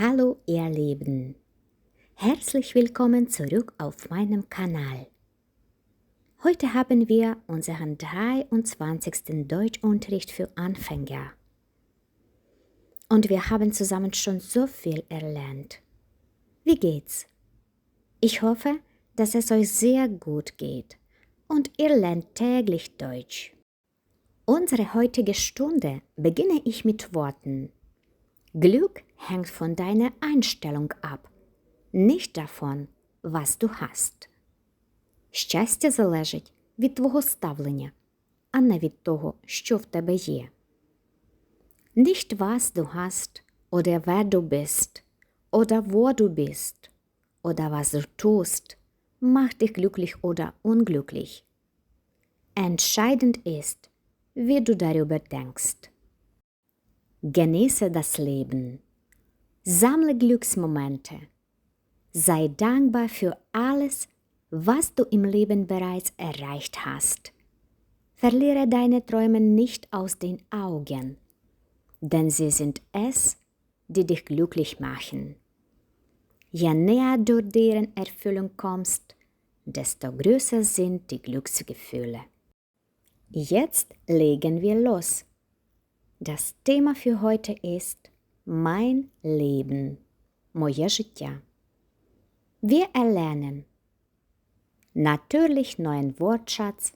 Hallo ihr Lieben. Herzlich willkommen zurück auf meinem Kanal. Heute haben wir unseren 23. Deutschunterricht für Anfänger. Und wir haben zusammen schon so viel erlernt. Wie geht's? Ich hoffe, dass es euch sehr gut geht und ihr lernt täglich Deutsch. Unsere heutige Stunde beginne ich mit Worten. Glück hängt von deiner Einstellung ab, nicht davon, was du hast. Щастя залежить від твого ставлення, а не від того, що в тебе є. Nicht was du hast oder wer du bist oder wo du bist oder was du tust, macht dich glücklich oder unglücklich. Entscheidend ist, wie du darüber denkst. Genieße das Leben. Sammle Glücksmomente. Sei dankbar für alles, was du im Leben bereits erreicht hast. Verliere deine Träume nicht aus den Augen, denn sie sind es, die dich glücklich machen. Je näher du deren Erfüllung kommst, desto größer sind die Glücksgefühle. Jetzt legen wir los. Das Thema für heute ist Mein Leben, моє життя. Wir erlernen natürlich neuen Wortschatz,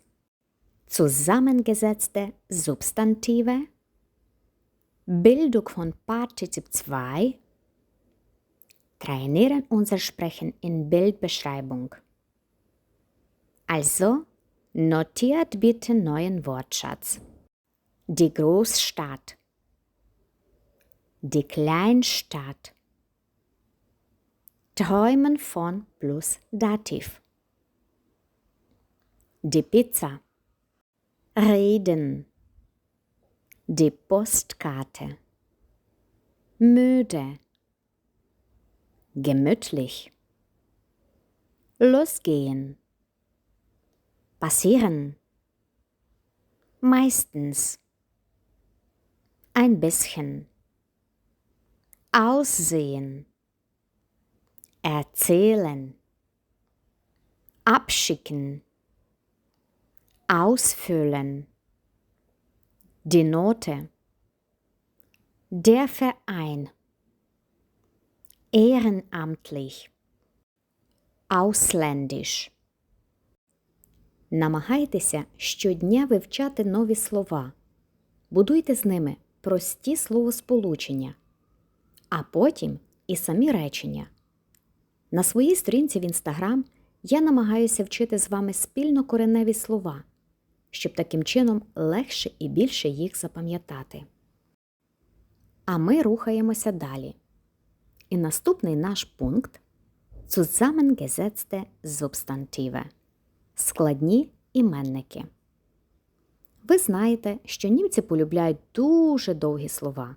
zusammengesetzte Substantive, Bildung von Partizip 2, trainieren unser Sprechen in Bildbeschreibung. Also, notiert bitte neuen Wortschatz. Die Großstadt, die Kleinstadt, Träumen von plus Dativ, die Pizza, Reden, die Postkarte, müde, gemütlich, losgehen, passieren, meistens, ein bisschen, aussehen, erzählen, abschicken, ausfüllen, die Note, der Verein, ehrenamtlich, ausländisch. Намагайтеся щодня вивчати нові слова. Будуйте з ними Прості словосполучення, а потім і самі речення. На своїй сторінці в інстаграм я намагаюся вчити з вами спільно кореневі слова, щоб таким чином легше і більше їх запам'ятати. А ми рухаємося далі. І наступний наш пункт Zusammengesetzte Substantive складні іменники. Ви знаєте, що німці полюбляють дуже довгі слова.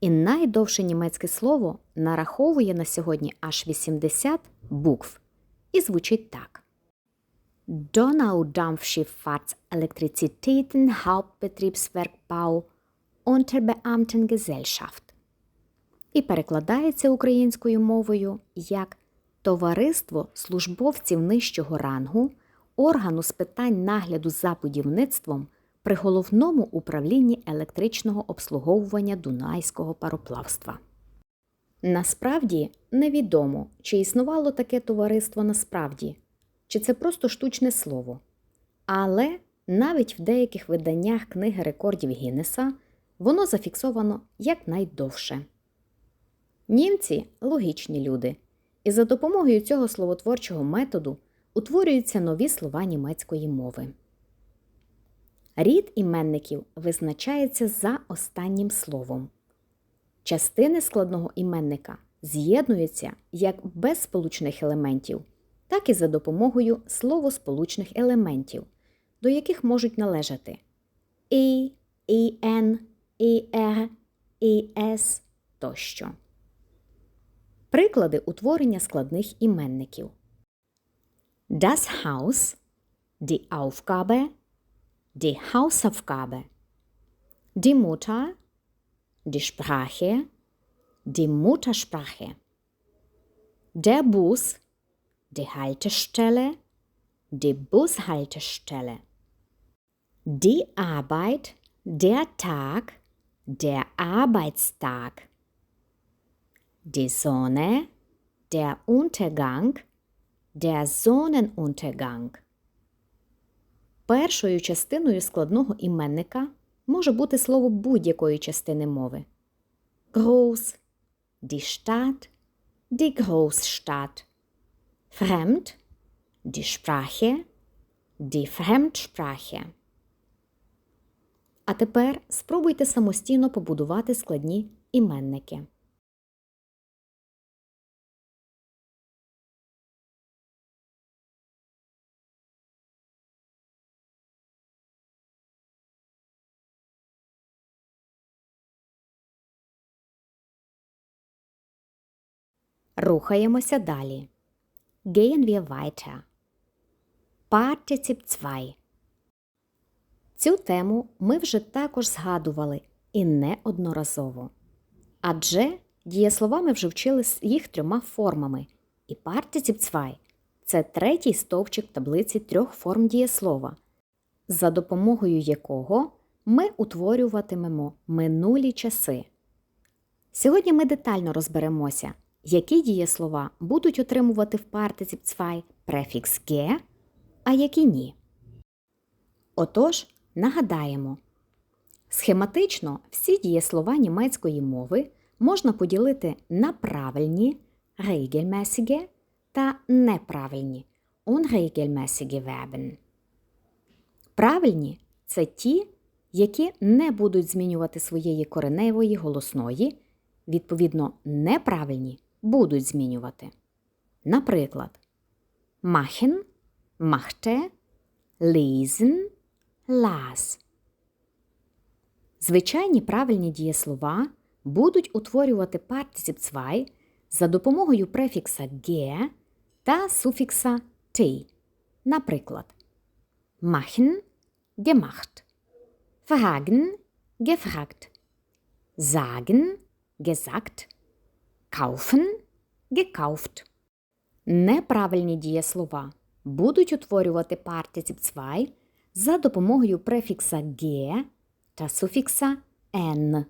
І найдовше німецьке слово нараховує на сьогодні аж 80 букв і звучить так. Donaudampfschifffahrts Elektrizitäten Hauptbetriebswerkbau Unterbeamtengesellschaft і перекладається українською мовою як Товариство службовців нижчого рангу органу з питань нагляду за будівництвом при головному управлінні електричного обслуговування Дунайського пароплавства. Насправді невідомо, чи існувало таке товариство насправді, чи це просто штучне слово. Але навіть в деяких виданнях книги рекордів Гіннеса воно зафіксовано якнайдовше. Німці логічні люди, і за допомогою цього словотворчого методу утворюються нові слова німецької мови. Рід іменників визначається за останнім словом. Частини складного іменника з'єднуються як без сполучних елементів, так і за допомогою словосполучних елементів, до яких можуть належати і, ін, ір, іс тощо. Приклади утворення складних іменників. Das Haus, die Aufgabe, die Hausaufgabe, die Mutter, die Sprache, die Muttersprache. Der Bus, die Haltestelle, die Bushaltestelle. Die Arbeit, der Tag, der Arbeitstag. Die Sonne, der Untergang, der Sonnenuntergang. Першою частиною складного іменника може бути слово будь-якої частини мови. Groß, die Stadt, die Großstadt. Fremd, die Sprache, die Fremdsprache. А тепер спробуйте самостійно побудувати складні іменники. Рухаємося далі. Gehen wir weiter. Partizip 2. Цю тему ми вже також згадували і неодноразово. Адже дієслова ми вже вчили з їх трьома формами. І Partizip 2 – це третій стовпчик таблиці трьох форм дієслова, за допомогою якого ми утворюватимемо минулі часи. Сьогодні ми детально розберемося, які дієслова будуть отримувати в Partizip 2 префікс «ге», а які ні. Отож, нагадаємо, схематично всі дієслова німецької мови можна поділити на правильні regelmäßige та неправильні unregelmäßige Verben. Правильні це ті, які не будуть змінювати своєї кореневої голосної, відповідно, неправильні будуть змінювати. Наприклад, machen, machte, lesen, las. Звичайні правильні дієслова будуть утворювати Partizip 2 за допомогою префікса «ge» та суфікса «t». Наприклад, machen – gemacht, fragen – gefragt, sagen – gesagt, kaufen – gekauft. Неправильні дієслова будуть утворювати Partizip 2 за допомогою префікса «ge» та суфікса «n»,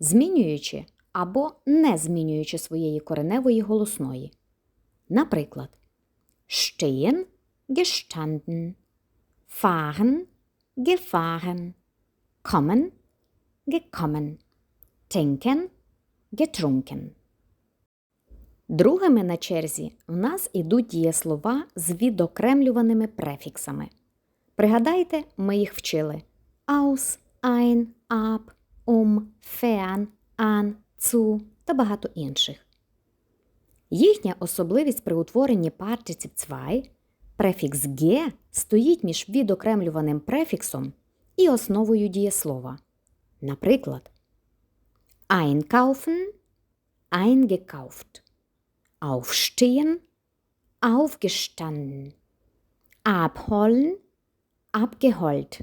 змінюючи або не змінюючи своєї кореневої голосної. Наприклад, stehen – gestanden, fahren – gefahren, kommen – gekommen, trinken – getrunken. Другими на черзі в нас ідуть дієслова з відокремлюваними префіксами. Пригадайте, ми їх вчили aus, ein, ab, um, fern, an, zu та багато інших. Їхня особливість при утворенні Partizip 2 префікс «ge» стоїть між відокремлюваним префіксом і основою дієслова. Наприклад, einkaufen – eingekauft, aufstehen – aufgestanden, abholen – abgeholt,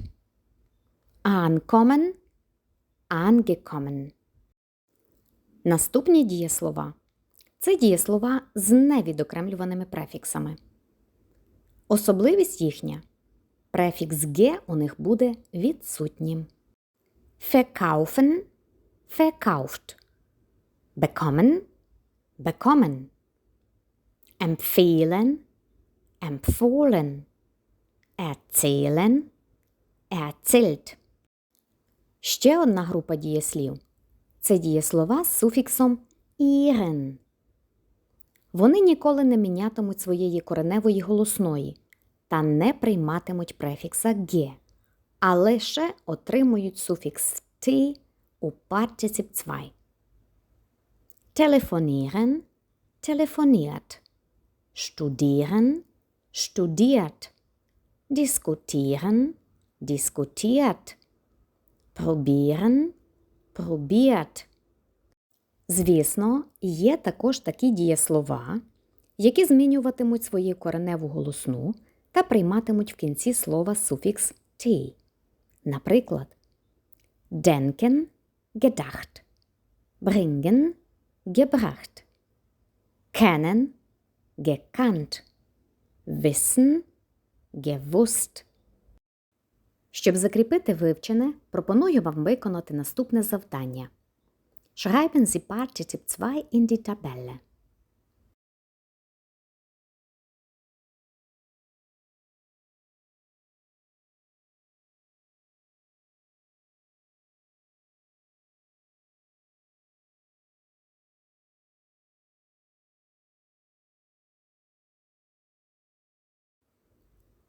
ankommen – angekommen. Наступні дієслова це дієслова з невідокремлюваними префіксами. Особливість їхня префікс «ге» у них буде відсутнім. Verkaufen – verkauft. Bekommen – bekommen. Empfehlen – empfohlen. Erzählen – erzählt. Ще одна група дієслів це дієслова з суфіксом «іген». Вони ніколи не мінятимуть своєї кореневої голосної та не прийматимуть префікса «ге», а лише отримують суфікс «ти» у Partizip 2. Telefonieren – telefoniert. Studieren – studiert. Diskutieren – diskutiert. Probieren – probiert. Звісно, є також такі дієслова, які змінюватимуть свою кореневу голосну та прийматимуть в кінці слова суфікс «t». Наприклад, denken – gedacht, bringen – gebracht. Kennen, gekannt. Wissen, gewusst. Щоб закріпити вивчене, пропоную вам виконати наступне завдання. Schreiben Sie Partizip 2 in die Tabelle.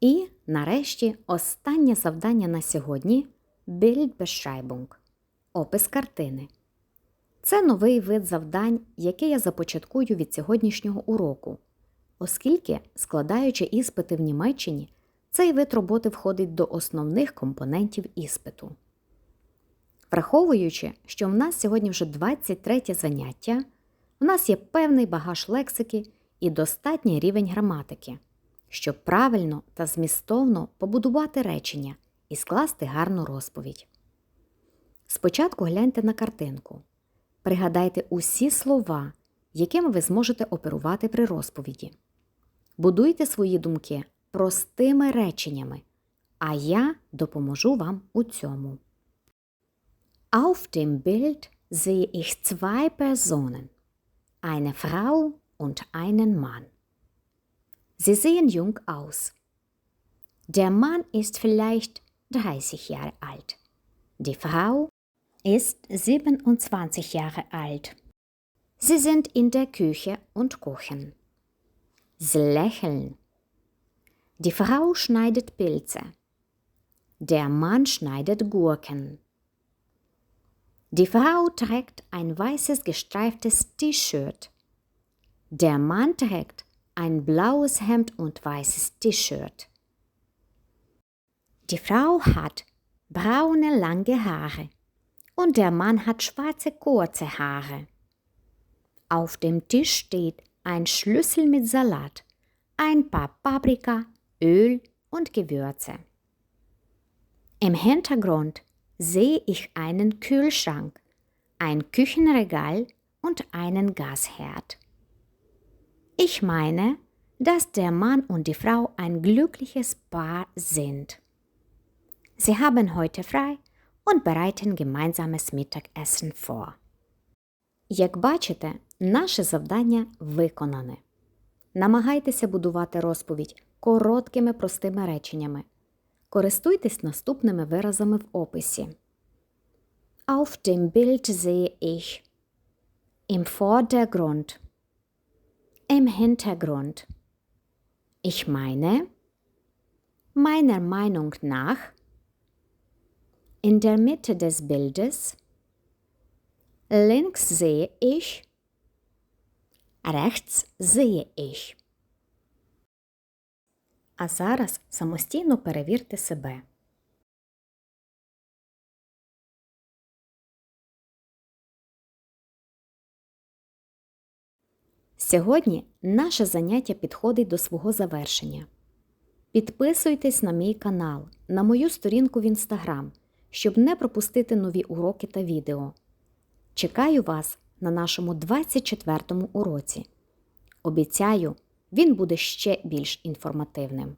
І, нарешті, останнє завдання на сьогодні Bildbeschreibung – опис картини. Це новий вид завдань, який я започаткую від сьогоднішнього уроку, оскільки, складаючи іспити в Німеччині, цей вид роботи входить до основних компонентів іспиту. Враховуючи, що в нас сьогодні вже 23 заняття, у нас є певний багаж лексики і достатній рівень граматики щоб правильно та змістовно побудувати речення і скласти гарну розповідь. Спочатку гляньте на картинку. Пригадайте усі слова, якими ви зможете оперувати при розповіді. Будуйте свої думки простими реченнями, а я допоможу вам у цьому. Auf dem Bild sehe ich zwei Personen, eine Frau und einen Mann. Sie sehen jung aus. Der Mann ist vielleicht 30 Jahre alt. Die Frau ist 27 Jahre alt. Sie sind in der Küche und kochen. Sie lächeln. Die Frau schneidet Pilze. Der Mann schneidet Gurken. Die Frau trägt ein weißes gestreiftes T-Shirt. Der Mann trägt ein blaues Hemd und weißes T-Shirt. Die Frau hat braune lange Haare und der Mann hat schwarze kurze Haare. Auf dem Tisch steht ein Schlüssel mit Salat, ein paar Paprika, Öl und Gewürze. Im Hintergrund sehe ich einen Kühlschrank, ein Küchenregal und einen Gasherd. Ich meine, dass der Mann und die Frau ein glückliches Paar sind. Sie haben heute frei und bereiten gemeinsames Mittagessen vor. Як бачите, наше завдання виконане. Намагайтеся будувати розповідь короткими простими реченнями. Користуйтесь наступними виразами в описі. Auf dem Bild sehe ich. Im Vordergrund im Hintergrund. Ich meine, meiner Meinung nach, in der Mitte des Bildes, links sehe ich, rechts sehe ich. А зараз самостійно перевірте себе. Сьогодні наше заняття підходить до свого завершення. Підписуйтесь на мій канал, на мою сторінку в інстаграм, щоб не пропустити нові уроки та відео. Чекаю вас на нашому 24-му уроці. Обіцяю, він буде ще більш інформативним.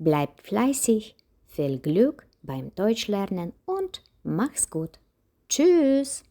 Bleibt fleißig, viel Glück beim Deutschlernen und mach's gut. Tschüss!